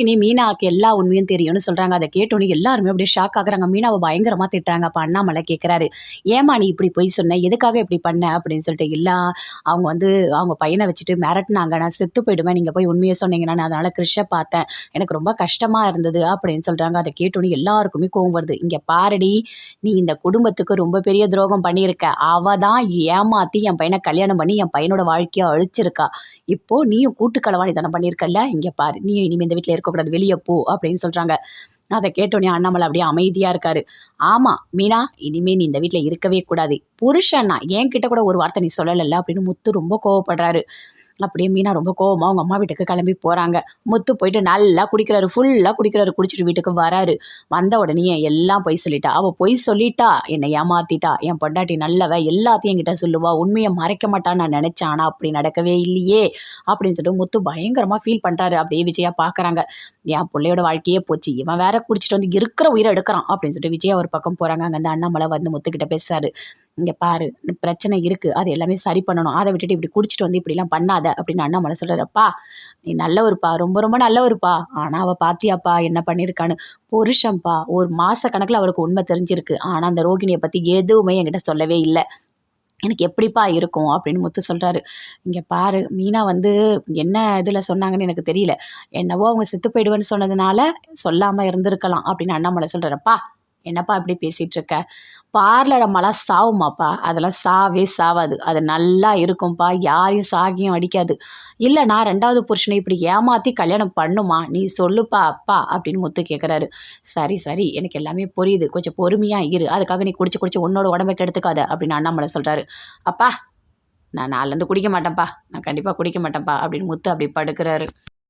ரோகிணி மீனாவுக்கு எல்லா உண்மையும் தெரியும்னு சொல்கிறாங்க அதை கேட்டோன்னே எல்லாருமே அப்படியே ஷாக் ஆகுறாங்க. மீனாவை பயங்கரமாக திட்டுறாங்க. அப்போ அண்ணாமலை கேட்குறாரு ஏமா நீ இப்படி போய் சொன்ன? எதுக்காக இப்படி பண்ண? அப்படின்னு சொல்லிட்டு இல்லை அவங்க வந்து அவங்க பையனை வச்சுட்டு மிரட்டினாங்க. நான் செத்து போயிடுவேன். நீங்கள் போய் உண்மையை சொன்னீங்கன்னா நான் அதனால் கிறிஷை பார்த்தேன். எனக்கு ரொம்ப கஷ்டமாக இருந்தது. அப்படின்னு சொல்கிறாங்க அதை கேட்டோன்னே எல்லாருக்குமே கோவம் வருது. இங்கே பாரடி நீ இந்த குடும்பத்துக்கு ரொம்ப பெரிய துரோகம் பண்ணியிருக்க. அவ தான் ஏமாற்றி என் பையனை கல்யாணம் பண்ணி என் பையனோட வாழ்க்கையை அழிச்சிருக்கா. இப்போது நீயும் கூட்டுக்களவாணி தானே பண்ணியிருக்கல இங்கே பாரு. நீ இனிமேல் இந்த வீட்டில் இருக்கக்கூடாது வெளியே போ அப்படின்னு சொல்கிறாங்க அதை கேட்டோன்னே அண்ணாமலை அப்படியே அமைதியாக இருக்காரு. ஆமாம் மீனா இனிமே நீ இந்த வீட்டில் இருக்கவே கூடாது. புருஷன்னா என்கிட்ட கூட ஒரு வார்த்தை நீ சொல்லலைல்ல அப்படின்னு முத்து ரொம்ப கோவப்படுறாரு. அப்படியே மீனா ரொம்ப கோவமாக அவங்க அம்மா வீட்டுக்கு கிளம்பி போகிறாங்க முத்து போயிட்டு நல்லா குடிக்கிறாரு. ஃபுல்லாக குடிக்கிறாரு. குடிச்சிட்டு வீட்டுக்கு வராரு. வந்த உடனே எல்லாம் பொய் சொல்லிட்டா. அவள் பொய் சொல்லிட்டா. என்னை ஏமாத்திட்டா. என் பொண்டாட்டி நல்லவ. எல்லாத்தையும் என்கிட்ட சொல்லுவா. உண்மையை மறைக்க மாட்டான்னு நான் நினச்சேன்? ஆனால் அப்படி நடக்கவே இல்லையே. அப்படின்னு சொல்லிட்டு முத்து பயங்கரமாக ஃபீல் பண்ணுறாரு அப்படியே விஜயா பார்க்குறாங்க என் பிள்ளையோட வாழ்க்கையே போச்சு. இவன் வேற குடிச்சிட்டு வந்து இருக்கிற உயிரை எடுக்கிறான். அப்படின்னு சொல்லிட்டு விஜயா ஒரு பக்கம் போகிறாங்க அங்கே அந்த அண்ணாமலை வந்து முத்துக்கிட்ட பேசுறாரு. இங்கே பாரு பிரச்சனை இருக்குது அது எல்லாமே சரி பண்ணணும். அதை விட்டுட்டு இப்படி குடிச்சிட்டு வந்து இப்படிலாம் பண்ணாத. அப்படின்னு அண்ணாமலை சொல்கிறப்பா நீ நல்லவருப்பா ரொம்ப ரொம்ப நல்லவருப்பா. ஆனால் அவள் பாத்தியாப்பா என்ன பண்ணியிருக்கான்னு புருஷன்ப்பா ஒரு மாத கணக்கில் அவளுக்கு உண்மை தெரிஞ்சிருக்கு. ஆனால் அந்த ரோகிணியை பற்றி எதுவுமே என்கிட்ட சொல்லவே இல்லை. எனக்கு எப்படிப்பா இருக்கும்? அப்படின்னு முத்து சொல்கிறாரு இங்கே பாரு மீனா வந்து என்ன இதில் சொன்னாங்கன்னு எனக்கு தெரியல. என்னவோ அவங்க செத்து போயிடுவேன்னு சொன்னதுனால சொல்லாமல் இருந்திருக்கலாம் அப்படின்னு அண்ணாமலை சொல்கிறப்பா என்னப்பா இப்படி பேசிகிட்டு இருக்க பார்லர் அம்மாலாம் சாவுமாப்பா. அதெல்லாம் சாவே சாவாது. அது நல்லா இருக்கும்ப்பா யாரையும் சாகியும் அடிக்காது. இல்லை நான் ரெண்டாவது புருஷனை இப்படி ஏமாற்றி கல்யாணம் பண்ணுமா? நீ சொல்லுப்பா அப்பா அப்படின்னு முத்து கேட்குறாரு சரி சரி. எனக்கு எல்லாமே புரியுது. கொஞ்சம் பொறுமையாக இரு. அதுக்காக நீ குடிச்சு குடிச்சு உன்னோட உடம்பை எடுத்துக்காத அப்படின்னு அண்ணாமலை சொல்கிறாரு அப்பா நான் நாலுலேருந்து குடிக்க மாட்டேன்ப்பா. நான் கண்டிப்பாக குடிக்க மாட்டேன்ப்பா அப்படின்னு முத்து அப்படி படுக்கிறாரு.